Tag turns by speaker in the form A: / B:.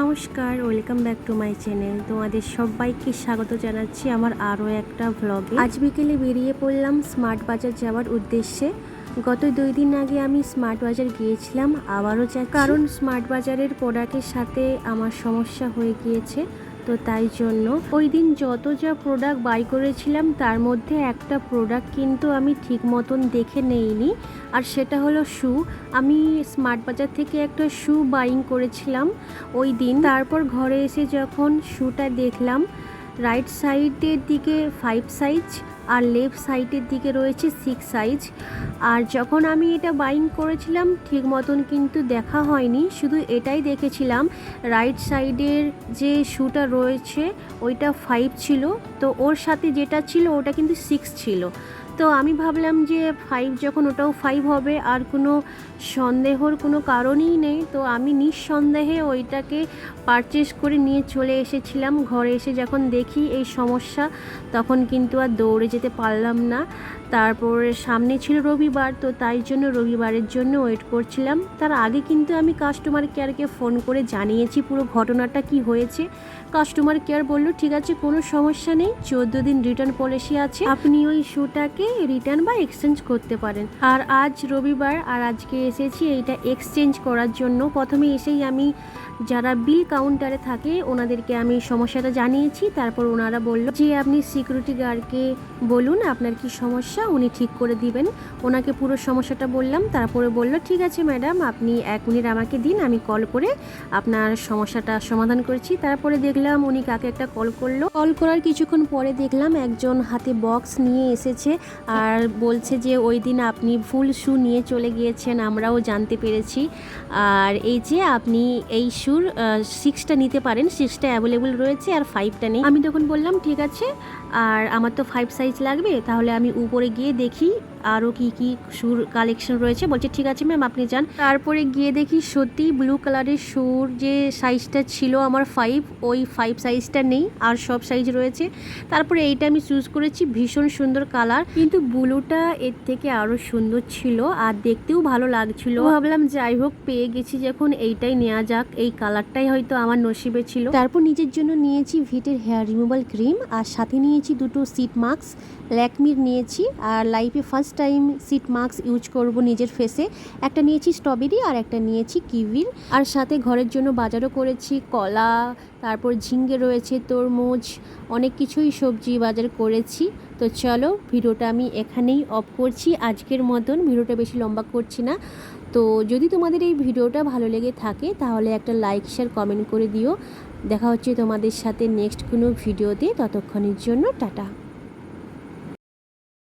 A: নমস্কার, welcome back to my channel. তোমাদের সবাইকে স্বাগত জানাচ্ছি আমার আরও একটা ভ্লগে আজ বিকেলে বেরিয়ে পড়লাম স্মার্ট বাজার যাওয়ার উদ্দেশ্যে। গত দুই দিন আগে আমি স্মার্ট বাজার গিয়েছিলাম, আবারও যা কারণ স্মার্ট বাজারের প্রোডাক্টের সাথে আমার সমস্যা হয়ে গিয়েছে। তো তাই জন্য ওই দিন যত যা প্রোডাক্ট বাই করেছিলাম, তার মধ্যে একটা প্রোডাক্ট কিন্তু আমি ঠিক মতন দেখে নেইনি। আর সেটা হলো শু আমি স্মার্ট বাজার থেকে একটা শু বাইং করেছিলাম ওই দিন তারপর ঘরে এসে যখন শুটা দেখলাম রাইট সাইডের দিকে ফাইভ সাইজ আর লেফট সাইডের দিকে রয়েছে সিক্স সাইজ আর যখন আমি এটা বাইং করেছিলাম, ঠিক মতন কিন্তু দেখা হয়নি। শুধু এটাই দেখেছিলাম রাইট সাইডের যে শুটা রয়েছে, ওইটা ফাইভ ছিল। তো ওর সাথে যেটা ছিল, ওটা কিন্তু সিক্স ছিল। তো আমি ভাবলাম যে ফাইভ যখন ওটাও ফাইভ হবে, আর কোনো সন্দেহর কোনো কারণই নেই, তো আমি নিঃসন্দেহে ওইটাকে পারচেস করে নিয়ে চলে এসেছিলাম। ঘরে এসে যখন দেখি এই সমস্যা, তখন কিন্তু আর দৌড়ে যেতে পারলাম না। তারপর সামনে ছিল রবিবার, তো তাই জন্য রবিবারের জন্য ওয়েট করছিলাম। তার আগে কিন্তু আমি কাস্টমার কেয়ারকে ফোন করে জানিয়েছি পুরো ঘটনাটা কি হয়েছে। কাস্টমার কেয়ার বলল, ঠিক আছে, কোনো সমস্যা নেই, চোদ্দ দিন রিটার্ন পলিসি আছে। আপনি ওই শুটাকে রিটার্ন বা এক্সচেঞ্জ করতে পারেন। আর আজ রবিবার, আর আজকে এসেছি এইটা এক্সচেঞ্জ করার জন্য। প্রথমে এসেই আমি যারা বিল কাউন্টারে থাকে, ওনাদেরকে আমি সমস্যাটা জানিয়েছি। তারপর ওনারা বলল যে, আপনি সিকিউরিটি গার্ডকে বলুন, আপনার কি সমস্যা? উনি ঠিক করে দিবেন। ওনাকে পুরো সমস্যাটা বললাম। তারপরে বলল, ঠিক আছে ম্যাডাম আপনি এক মিনিট আমাকে দিন, আমি কল করে আপনার সমস্যাটা সমাধান করেছি। তারপরে দেখলাম উনি কাকে একটা কল করল। কল করার কিছুক্ষণ পরে দেখলাম একজন হাতে বক্স নিয়ে এসেছে। আর বলছে যে ওই দিন আপনি ফুল শু নিয়ে চলে গিয়েছেন, আমরাও জানতে পেরেছি। আর এই যে আপনি এই শুর সিক্সটা নিতে পারেন সিক্সটা অ্যাভেলেবল রয়েছে আর ফাইভটা নেই। আমি তখন বললাম, ঠিক আছে, আর আমার তো ফাইভ সাইজ লাগবে, তাহলে আমি উপরে গিয়ে দেখি আরও কি কি সুর কালেকশন রয়েছে? বলছে, ঠিক আছে ম্যাম আপনি যান। তারপরে গিয়ে দেখি সত্যি ব্লু কালারের সুর যে সাইজটা ছিল আমার ফাইভ ওই ফাইভ সাইজটা নেই, আর সব সাইজ রয়েছে। তারপরে এইটা আমি চুজ করেছি, ভীষণ সুন্দর কালার কিন্তু ব্লুটা এর থেকে আরও সুন্দর ছিল, আর দেখতেও ভালো লাগছিল। ভাবলাম, যাই হোক, পেয়ে গেছি যখন, এইটাই নেওয়া যাক। এই কালারটাই হয়তো আমার নসিবে ছিল। তারপর নিজের জন্য নিয়েছি ভিটের হেয়ার রিমুভাল ক্রিম আর সাথে নিয়েছি দুটো সিট মাস্ক ল্যাকমির নিয়েছি, আর লাইফে first time sheet mask use করব নিজের ফেসে একটা নিয়েছি স্ট্রবেরি আর একটা নিয়েছি কিভির আর সাথে ঘরের জন্য বাজারও করেছি, কলা, তারপর ঝিঙ্গে রয়েছে, তরমুজ, অনেক কিছুই সবজি বাজার করেছি। তো চলো ভিডিওটা আমি এখানেই অফ করছি। আজকের মতন ভিডিওটা বেশি লম্বা করছি না। তো যদি তোমাদের এই ভিডিওটা ভালো লেগে থাকে, তাহলে একটা লাইক শেয়ার কমেন্ট করে দিও। দেখা হচ্ছে তোমাদের সাথে নেক্সট কোনো ভিডিওতে। ততক্ষণের জন্য টাটা।